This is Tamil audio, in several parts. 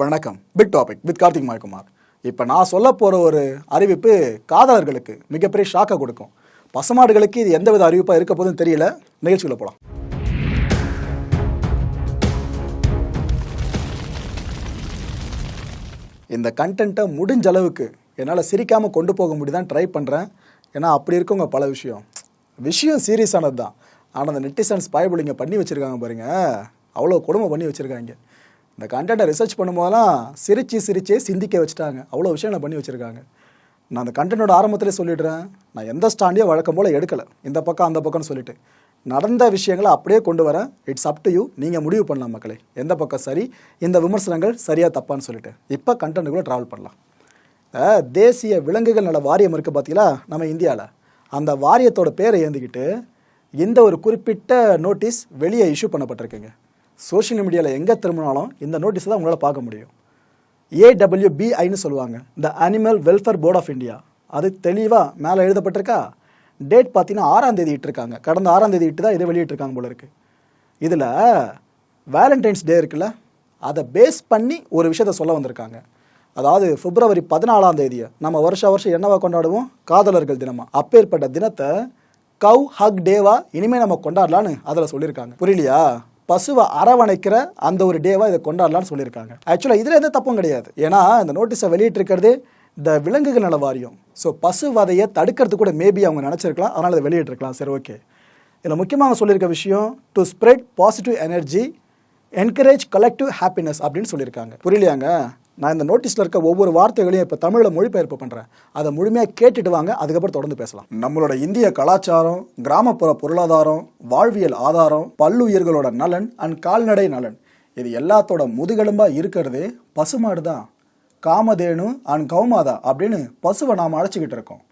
வணக்கம். Big topic with Karthik Mayakumar இப்போ நான் சொல்ல போகிற ஒரு அறிவிப்பு காதலர்களுக்கு மிகப்பெரிய ஷாக்கை கொடுக்கும். பசுமாடுகளுக்கு இது எந்தவித அறிவிப்பாக இருக்க போதுன்னு தெரியல. நிகழ்ச்சிக்குள்ள போகலாம் இந்த கண்டென்ட்டை முடிஞ்ச அளவுக்கு என்னால் சிரிக்காமல் கொண்டு போக முடியுதான் ட்ரை பண்ணுறேன் ஏன்னா அப்படி இருக்கவங்க பல விஷயம். விஷயம் சீரியஸானது தான் ஆனால் அந்த நெட்டிசன்ஸ் பயபுலிங்க பண்ணி வச்சுருக்காங்க பாருங்க. அவ்வளோ கொடுமை பண்ணி வச்சுருக்காங்க. இந்த கண்டென்ட்டை ரிசர்ச் பண்ணும்போதெல்லாம் சிரிச்சு சிரிச்சே சிந்திக்க வச்சுட்டாங்க. அவ்வளோ விஷயங்களை பண்ணி வச்சுருக்காங்க. நான் அந்த கண்டென்ட்டோட ஆரம்பத்திலே சொல்லிடுறேன். நான் எந்த ஸ்டாண்டையும் வழக்கம் போல் எடுக்கலை. இந்த பக்கம் அந்த பக்கம்னு சொல்லிட்டு. நடந்த விஷயங்களை அப்படியே கொண்டு வரேன் இட்ஸ் அப் டு யூ நீங்கள் முடிவு பண்ணலாம் மக்களே. எந்த பக்கம் சரி இந்த விமர்சனங்கள் சரியாக தப்பான்னு சொல்லிட்டு. இப்போ கண்டென்ட்டுக்குள்ளே ட்ராவல் பண்ணலாம். தேசிய விலங்குகள் நல வாரியம் இருக்குது பார்த்தீங்களா நம்ம இந்தியாவில் அந்த வாரியத்தோட பேரை ஏந்திக்கிட்டு இந்த ஒரு குறிப்பிட்ட நோட்டீஸ் வெளியே இஷ்யூ பண்ணப்பட்டிருக்குங்க. சோஷியல் மீடியாவில் எங்கே திரும்பினாலும் இந்த நோட்டீஸ் தான் உங்களால் பார்க்க முடியும். ஏடபிள்யூபிஐன்னு சொல்லுவாங்க. இந்த animal welfare board of India அது தெளிவாக மேலே எழுதப்பட்டிருக்கா? டேட் பார்த்தீங்கன்னா ஆறாம் தேதி இட்டிருக்காங்க. கடந்த ஆறாம் தேதி இட்டு தான் இதை வெளியிட்டிருக்காங்க போல இருக்கு. இதில் வேலண்டைன்ஸ் டே இருக்குல்ல அதை பேஸ் பண்ணி ஒரு விஷயத்த சொல்ல வந்திருக்காங்க. அதாவது பிப்ரவரி பதினாலாம் தேதியை நம்ம வருஷ வருஷம் என்னவா கொண்டாடுவோம்? காதலர்கள் தினமா. அப்பேற்பட்ட தினத்தை கவ் ஹக் டேவா இனிமேல் நம்ம கொண்டாடலான்னு அதில் சொல்லியிருக்காங்க. புரியலையா? பசுவை அரவணைக்கிற அந்த ஒரு டேவாக இதை கொண்டாடலாம்னு சொல்லியிருக்காங்க. ஆக்சுவலாக இதில் எந்த தப்பும் கிடையாது. ஏன்னா இந்த நோட்டீஸை வெளியிட்டிருக்கிறது இந்த விலங்குகள் நல வாரியம். ஸோ பசு வதையை தடுக்கிறது கூட மேபி அவங்க நினச்சிருக்கலாம். அதனால் அதை வெளியிட்டிருக்கலாம். சரி ஓகே இதில் முக்கியமாக அவங்க சொல்லியிருக்க விஷயம் to spread positive energy encourage collective happiness அப்படின்னு சொல்லியிருக்காங்க. புரியலையாங்க? நான் இந்த நோட்டீஸில் இருக்க ஒவ்வொரு வார்த்தைகளையும் இப்போ தமிழில் மொழிபெயர்ப்பு பண்ணுறேன் அதை முழுமையாக கேட்டுட்டு வாங்க அதுக்கப்புறம் தொடர்ந்து பேசலாம். நம்மளோட இந்திய கலாச்சாரம் கிராமப்புற பொருளாதாரம் வாழ்வியல் ஆதாரம் பல்லுயிர்களோட நலன் அண்ட் கால்நடை நலன். இது எல்லாத்தோட முதுகெலும்பாக இருக்கிறது பசுமாடு தான். காமதேனு அண்ட் கௌமாதா அப்படின்னு பசுவை நாம் அழைச்சிக்கிட்டு இருக்கோம்.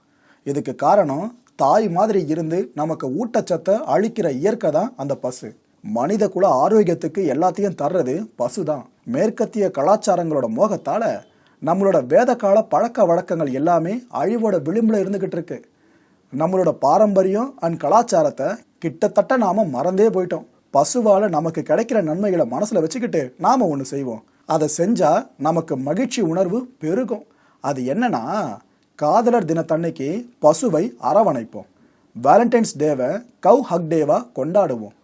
இதுக்கு காரணம் தாய் மாதிரி இருந்து நமக்கு ஊட்டச்சத்தை அழிக்கிற இயற்கை தான் அந்த பசு. மனித குல ஆரோக்கியத்துக்கு எல்லாத்தையும் தர்றது பசு தான் மேற்கத்திய கலாச்சாரங்களோட மோகத்தால் நம்மளோட வேதகால பழக்க வழக்கங்கள் எல்லாமே அழிவோட விளிம்புல இருந்துக்கிட்டு இருக்கு. நம்மளோட பாரம்பரியம் அண்ட் கலாச்சாரத்தை கிட்டத்தட்ட நாம் மறந்தே போயிட்டோம். பசுவால் நமக்கு கிடைக்கிற நன்மைகளை மனசில் வச்சுக்கிட்டு நாம் ஒன்று செய்வோம். அதை செஞ்சால் நமக்கு மகிழ்ச்சி உணர்வு பெருகும். அது என்னன்னா காதலர் தினத்தன்னைக்கு பசுவை அரவணைப்போம். வேலண்டைன்ஸ் டேவை கவ் ஹக் டேவாக கொண்டாடுவோம்.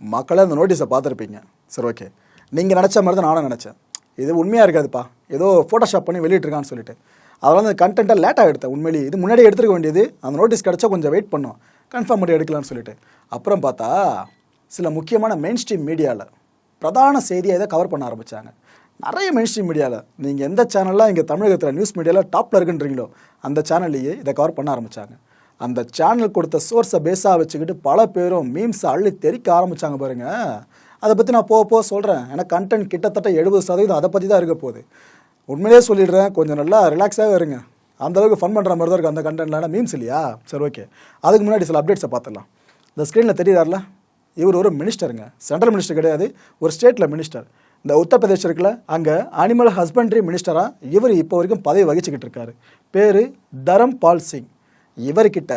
மக்களே அந்த நோட்டீஸை பார்த்துருப்பீங்க. சரி ஓகே. நீங்கள் நினச்ச மாதிரி தான் நானும் நினச்சேன். இது உண்மையாக இருக்காதுப்பா. ஏதோ ஃபோட்டோஷாப் பண்ணி வெளியிட்டிருக்கான்னு சொல்லிட்டு. அதெல்லாம் அந்த கண்டென்ட்டை லேட்டாக எடுத்தேன். உண்மையிலேயே இது முன்னாடி எடுத்துருக்க வேண்டியது. அந்த நோட்டீஸ் கிடச்சா கொஞ்சம் வெயிட் பண்ணோம். கன்ஃபார்ம் பண்ணி எடுக்கலாம்னு சொல்லிட்டு. அப்புறம் பார்த்தா சில முக்கியமான மெயின் ஸ்ட்ரீம் மீடியாவில் பிரதான செய்தியை இதை கவர் பண்ண ஆரம்பித்தாங்க நிறைய மெயின் ஸ்ட்ரீம் மீடியாவில் நீங்கள் எந்த சேனலில் இங்கே தமிழகத்தில் நியூஸ் மீடியாவில் டாப்பில் இருக்குன்றீங்களோ அந்த சேனல்லையே இதை கவர் பண்ண ஆரம்பித்தாங்க அந்த சேனல் கொடுத்த சோர்ஸை பேஸாக வச்சுக்கிட்டு பல பேரும் மீம்ஸை அள்ளி தெறிக்க ஆரம்பித்தாங்க பாருங்கள் அதை பற்றி நான் போக போக சொல்கிறேன் ஏன்னா கண்டென்ட் கிட்டத்தட்ட எழுபது சதவீதம் அதை பற்றி தான் இருக்க போகுது. உண்மையிலே சொல்லிடுறேன் கொஞ்சம் நல்லா ரிலாக்ஸாகவே இருங்க. அந்தளவுக்கு ஃபன் பண்ணுற மாதிரி தான் இருக்குது அந்த கண்டென்ட்லாம் மீம்ஸ் இல்லையா? சரி ஓகே அதுக்கு முன்னாடி சில அப்டேட்ஸை பார்த்துடலாம். இந்த ஸ்க்ரீனில் தெரியுதார்ல இவர் ஒரு மினிஸ்டருங்க சென்ட்ரல் மினிஸ்டர் கிடையாது ஒரு ஸ்டேட்டில் மினிஸ்டர் இந்த உத்தரப்பிரதேஷ் இருக்குல்ல அங்கே அனிமல் ஹஸ்பண்ட்ரி மினிஸ்டராக இவர் இப்போ வரைக்கும் பதவி வகிச்சுக்கிட்டு இருக்காரு. பேர் தரம் பால் சிங். இவர்கிட்ட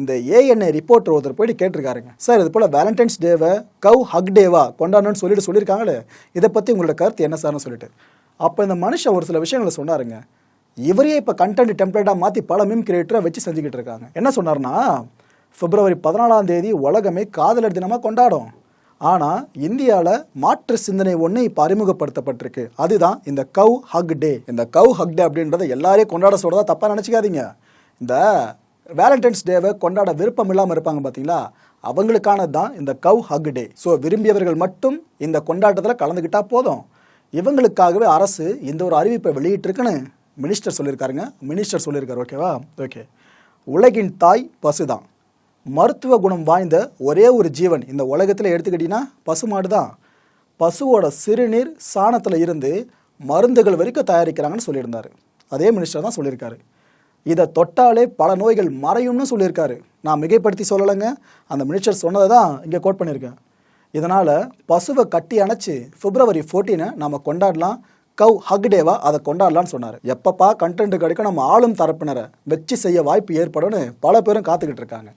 இந்த ஏஎன்ஏ ரிப்போர்ட்டர் ஒருத்தர் போயிட்டு கேட்டிருக்காருங்க. சார் இது போல் வேலண்டைன்ஸ் டேவை கவ் ஹக் டேவா கொண்டாடணும்னு சொல்லிட்டு சொல்லியிருக்காங்களே இதை பற்றி உங்களோட கருத்து என்ன சார்னு சொல்லிட்டு. அப்போ இந்த மனுஷன் ஒரு சில விஷயங்களை சொன்னாருங்க. இவரே இப்போ கண்டென்ட் டெம்ப்ளேட்டாக மாற்றி பல மீம் கிரியேட்டரை வச்சு செஞ்சுக்கிட்டு இருக்காங்க. என்ன சொன்னார்னா பிப்ரவரி பதினாலாம் தேதி உலகமே காதலர் தினமாக கொண்டாடும். ஆனால் இந்தியாவில் மாற்று சிந்தனை ஒன்று இப்போ அறிமுகப்படுத்தப்பட்டிருக்கு. அதுதான் இந்த கவ் ஹக் டே இந்த கவ் ஹக் டே அப்படின்றத எல்லாரையும் கொண்டாட சொல்கிறதா தப்பாக நினச்சிக்காதீங்க. இந்த வேலண்டைன்ஸ் டேவை கொண்டாட விருப்பம் இல்லாமல் இருப்பாங்க பார்த்தீங்களா அவங்களுக்கானது தான் இந்த கவ் ஹக் டே ஸோ விரும்பியவர்கள் மட்டும் இந்த கொண்டாட்டத்தில் கலந்துக்கிட்டால் போதும். இவங்களுக்காகவே அரசு இந்த ஒரு அறிவிப்பை வெளியிட்டிருக்குன்னு மினிஸ்டர் சொல்லியிருக்காருங்க. மினிஸ்டர் சொல்லியிருக்காரு ஓகேவா ஓகே உலகின் தாய் பசு தான் மருத்துவ குணம் வாய்ந்த ஒரே ஒரு ஜீவன் இந்த உலகத்தில் எடுத்துக்கிட்டிங்கன்னா பசுமாடு தான் பசுவோட சிறுநீர் சாணத்தில் இருந்து மருந்துகள் வரைக்கும் தயாரிக்கிறாங்கன்னு சொல்லியிருந்தார். அதே மினிஸ்டர் தான் சொல்லியிருக்காரு. இதை தொட்டாலே பல நோய்கள் மறையும்னு சொல்லியிருக்காரு. நான் மிகைப்படுத்தி சொல்லலைங்க. அந்த மினிஸ்டர் சொன்னதை தான் இங்கே கோட் பண்ணியிருக்கேன். இதனால் பசுவை கட்டி அணைச்சி பிப்ரவரி ஃபோர்டீனை நம்ம கொண்டாடலாம். கவ் ஹக் டேவா அதை கொண்டாடலாம்னு சொன்னார். எப்பப்பா கண்டென்ட் கிடைக்கும் நம்ம ஆளும் தரப்பினரை வச்சு செய்ய வாய்ப்பு ஏற்படும்னு பல பேரும் காத்துக்கிட்டு இருக்காங்க.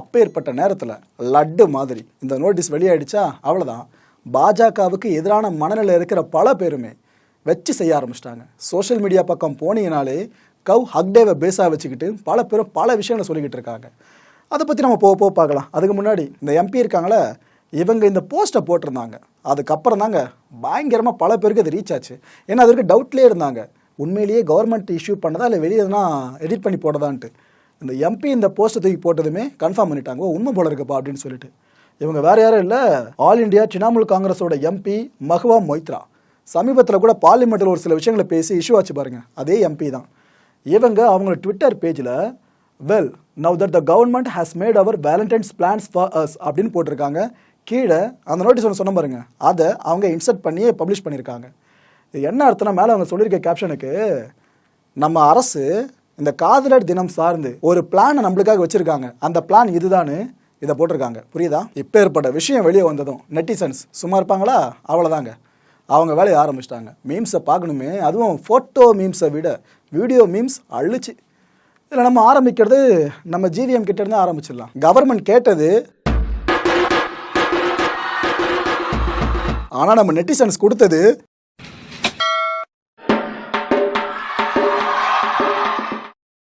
அப்பேற்பட்ட நேரத்தில் லட்டு மாதிரி. இந்த நோட்டீஸ் வெளியாயிடுச்சா? அவ்வளோதான் பாஜகவுக்கு எதிரான மனநிலை இருக்கிற பல பேருமே வச்சு செய்ய ஆரம்பிச்சிட்டாங்க. சோஷியல் மீடியா பக்கம் போனீங்கனாலே கவ் ஹக் டேவை பேஸாக வச்சுக்கிட்டு பல பேரும் பல விஷயங்களை சொல்லிக்கிட்டு இருக்காங்க. அதை பற்றி நம்ம போக போக பார்க்கலாம். அதுக்கு முன்னாடி இந்த எம்பி இருக்காங்களே இவங்க இந்த போஸ்ட்டை போட்டிருந்தாங்க. அதுக்கப்புறம் தாங்க பயங்கரமாக பல பேருக்கு அது ரீச் ஆச்சு. ஏன்னா அதற்கு டவுட்லேயே இருந்தாங்க. உண்மையிலேயே கவர்மெண்ட் இஷ்யூ பண்ணதா இல்லை வெளியே எதுனா எடிட் பண்ணி போடுறதான்ட்டு இந்த எம்பி இந்த போஸ்ட்டை தூக்கி போட்டதுமே கன்ஃபார்ம் பண்ணிட்டாங்க. ஓ, உண்மை போல இருக்குப்பா அப்படின்னு சொல்லிட்டு. இவங்க வேறு யாரும் இல்லை. ஆல் இந்தியா திரிணாமுல் காங்கிரஸோட எம்பி மஹுவா மொய்த்ரா சமீபத்தில் கூட பார்லிமெண்ட்டில் ஒரு சில விஷயங்களை பேசி இஷ்யூ ஆச்சு பாருங்கள் அதே எம்பி தான். இவங்க அவங்களோட ட்விட்டர் பேஜில் well now that the government has made our Valentine's plans for us அப்படின்னு போட்டிருக்காங்க. கீழே அந்த நோட்டீஸ் ஒன்று சொன்ன பாருங்க. அதை அவங்க இன்சர்ட் பண்ணியே பப்ளிஷ் பண்ணியிருக்காங்க. இது என்ன அர்த்தம்னா மேலே அவங்க சொல்லியிருக்க கேப்ஷனுக்கு நம்ம அரசு இந்த காதலர் தினம் சார்ந்து ஒரு பிளானை நம்மளுக்காக வச்சுருக்காங்க. அந்த பிளான் இதுதான்னு இதை போட்டிருக்காங்க. புரியுதா? இப்போ ஏற்பட்ட விஷயம் வெளியே வந்ததும் நெட்டிசன்ஸ் சும்மா இருப்பாங்களா? அவ்வளோதாங்க அவங்க வேலையை ஆரம்பிச்சிட்டாங்க. மீம்ஸை பார்க்கணுமே. அதுவும் ஃபோட்டோ மீம்ஸை விட வீடியோ மீம்ஸ் அழிச்சு. இதில் நம்ம ஆரம்பிக்கிறது நம்ம ஜிவிஎம் கிட்ட இருந்து ஆரம்பிச்சிடலாம். கவர்மெண்ட் கேட்டது ஆனால் நம்ம நெட்டிசன்ஸ் கொடுத்தது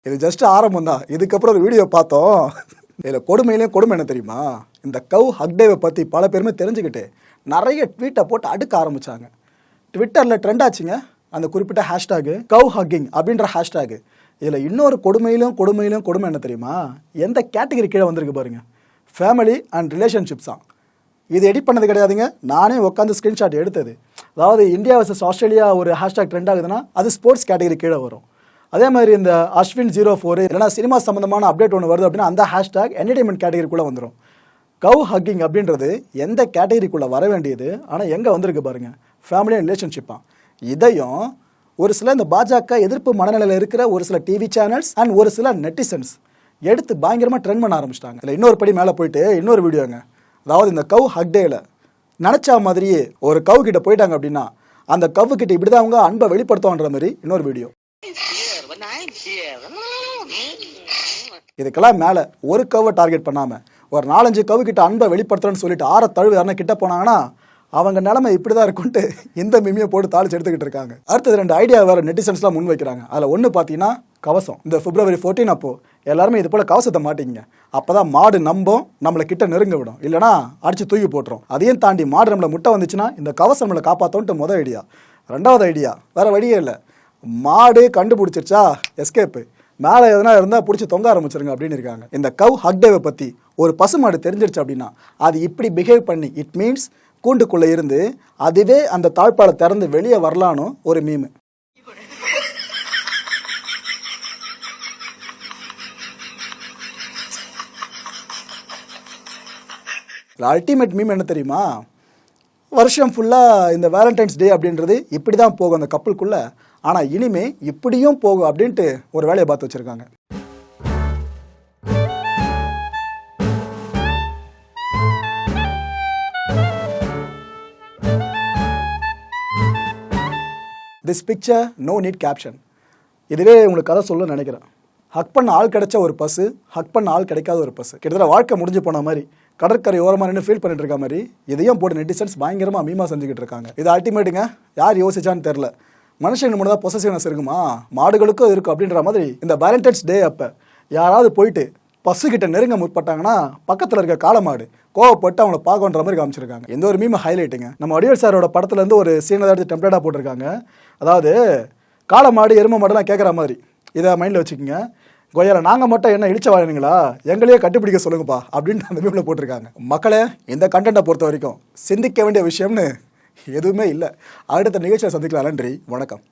இது ஜஸ்ட் ஆரம்பம் தான். இதுக்கப்புறம் ஒரு வீடியோ பார்த்தோம். இதில் கொடுமையிலையும் கொடுமை என்ன தெரியுமா? இந்த கவ் ஹக்டேவை பற்றி பல பேருமே தெரிஞ்சுக்கிட்டு நிறைய ட்வீட்டை போட்டு அடுக்க ஆரம்பிச்சாங்க. ட்விட்டரில் ட்ரெண்ட் ஆச்சுங்க. அந்த குறிப்பிட்ட ஹேஷ்டேகு கவ் ஹக்கிங் அப்படின்ற ஹேஷ்டேகு இதில் இன்னொரு கொடுமையிலும் கொடுமையிலும் கொடுமை என்ன தெரியுமா? எந்த கேட்டகரி கீழே வந்திருக்கு பாருங்க. ஃபேமிலி அண்ட் ரிலேஷன்ஷிப்ஸ் தான் இது எடிட் பண்ணது கிடையாதுங்க. நானே உட்காந்து ஸ்க்ரீன்ஷாட் எடுத்தது. அதாவது இந்தியா வர்சஸ் ஆஸ்திரேலியா ஒரு ஹேஷ்டாக் ட்ரெண்ட் ஆகுதுன்னா அது ஸ்போர்ட்ஸ் கேட்டகரி கீழே வரும். அதே மாதிரி இந்த அஸ்வின் ஜீரோ ஃபோர் இல்லைனா சினிமா சம்மந்தமான அப்டேட் ஒன்று வருது அப்படின்னா அந்த ஹேஷ்டாக் என்டர்டைன்மெண்ட் கேட்டகரிக்குள்ளே வந்துடும் கவ் ஹக்கிங் அப்படின்றது எந்த கேட்டகரிக்குள்ளே வர வேண்டியது ஆனால் எங்கே வந்திருக்கு பாருங்க. ஃபேமிலி அண்ட் ரிலேஷன்ஷிப்பாக இதையும் ஒரு சில இந்த பாஜக எதிர்ப்பு மனநிலையில் இருக்கிற ஒரு சில டிவி சேனல்ஸ் அண்ட் ஒரு சில நெட்டிசன்ஸ் எடுத்து பயங்கரமாக ட்ரெண்ட் பண்ண ஆரம்பிச்சிட்டாங்க. இல்லை இன்னொரு படி மேலே போயிட்டு இன்னொரு வீடியோங்க அதாவது இந்த கவ் ஹக் நினச்சா மாதிரியே ஒரு கவு கிட்ட போயிட்டாங்க அப்படின்னா அந்த கவு கிட்ட இப்படி தான் அவங்க அன்பை வெளிப்படுத்துவான்ற மாதிரி இன்னொரு வீடியோ இதுக்கெல்லாம் மேலே ஒரு கவை டார்கெட் பண்ணாமல் ஒரு நாலஞ்சு கவு கிட்ட அன்பை வெளிப்படுத்துறேன்னு சொல்லிட்டு ஆற தழுவு யாருன்னா கிட்ட போனாங்கன்னா அவங்க நிலமை இப்படி தான் இருக்குன்ட்டு இந்த மிமியை போட்டு தாளிச்சு எடுத்துக்கிட்டு இருக்காங்க. அடுத்தது ரெண்டு ஐடியா வேறு நெட்டிசன்ஸ்லாம் முன் வைக்கிறாங்க. அதில் ஒன்று பார்த்தீங்கன்னா கவசம். இந்த பிப்ரவரி ஃபோர்டீன் அப்போது எல்லாருமே இது போல் கவசத்தை மாட்டிங்க அப்போ தான் மாடு நம்பும் நம்மளை கிட்ட நெருங்க விடும். இல்லைனா அடித்து தூக்கி போட்டுரும். அதையும் தாண்டி மாடு நம்மளை முட்டை வந்துச்சுன்னா இந்த கவசம் நம்மளை காப்பாற்றோன்ட்டு முதல் ஐடியா ரெண்டாவது ஐடியா வேறு வழியே இல்லை. மாடு கண்டுபிடிச்சிருச்சா? எஸ்கேப்பு மேலே எதனா இருந்தால் பிடிச்சி தொங்க ஆரம்பிச்சிருங்க அப்படின்னு இருக்காங்க. இந்த கவ் ஹக்டேவை பற்றி ஒரு பசுமாடு தெரிஞ்சிருச்சு அப்படின்னா அது இப்படி பிஹேவ் பண்ணி இட் மீன்ஸ் கூண்டுக்குள்ளே இருந்து அதுவே அந்த தாழ்பாலை திறந்து வெளியே வரலான்னு ஒரு மீமு அல்டிமேட் மீம் என்ன தெரியுமா? வருஷம் ஃபுல்லாக இந்த வேலண்டைன்ஸ் டே அப்படின்றது இப்படி தான் போகும் அந்த கப்பலுக்குள்ளே ஆனால் இனிமே இப்படியும் போகும் அப்படின்ட்டு ஒரு வேலையை பார்த்து வச்சுருக்காங்க. This picture no need caption இதுவே உங்களுக்கு கதை சொல்ல நினைக்கிறேன். ஹக் பண்ண ஆள் கிடைச்ச ஒரு பஸ்ஸு ஹக் பண்ண ஆள் கிடைக்காத ஒரு பஸ் கிட்டத்தட்ட வாழ்க்கை முடிஞ்சு போன மாதிரி கடற்கரை ஓரமாக நின்று ஃபீல் பண்ணிட்டு இருக்க மாதிரி இதையும் போட்டு நெட்டிசன்ஸ் பயங்கரமாக மீமா செஞ்சுக்கிட்டு இருக்காங்க. இது அல்டிமேட்டுங்க யார் யோசிச்சான்னு தெரில மனுஷன் மட்டும் தான் பொசசிவ்னஸ் இருக்குமா? மாடுகளுக்கும் இருக்கும் அப்படின்ற மாதிரி இந்த வேலண்டைன்ஸ் டே அப்போ யாராவது போயிட்டு பஸ்ஸு கிட்ட நெருங்க முற்பட்டாங்கன்னா பக்கத்தில் இருக்க காலமாடு கோவப்பட்டு அவங்கள பார்க்கன்ற மாதிரி காமிச்சிருக்காங்க. எந்த ஒரு மீம் ஹைலைட்டுங்க நம்ம வடிவேல் சாரோட படத்துலேருந்து ஒரு சீனை எடுத்து டெம்ப்ளேட்டாக போட்டிருக்காங்க. அதாவது காலமாடு எரும மாடுலாம் கேட்குற மாதிரி. இதை மைண்டில் வச்சுக்கோங்க. கொய்யால நாங்கள் மட்டும் என்ன இடிச்ச வாழனுங்களா? எங்களையே கண்டுபிடிக்க சொல்லுங்கப்பா. அப்படின்ட்டு அந்த மீமில் போட்டிருக்காங்க. மக்களே இந்த கண்டென்ட்டை பொறுத்த வரைக்கும் சிந்திக்க வேண்டிய விஷயம்னு எதுவுமே இல்லை. அடுத்த நிகழ்ச்சியை சந்திக்கலாம். நன்றி. வணக்கம்.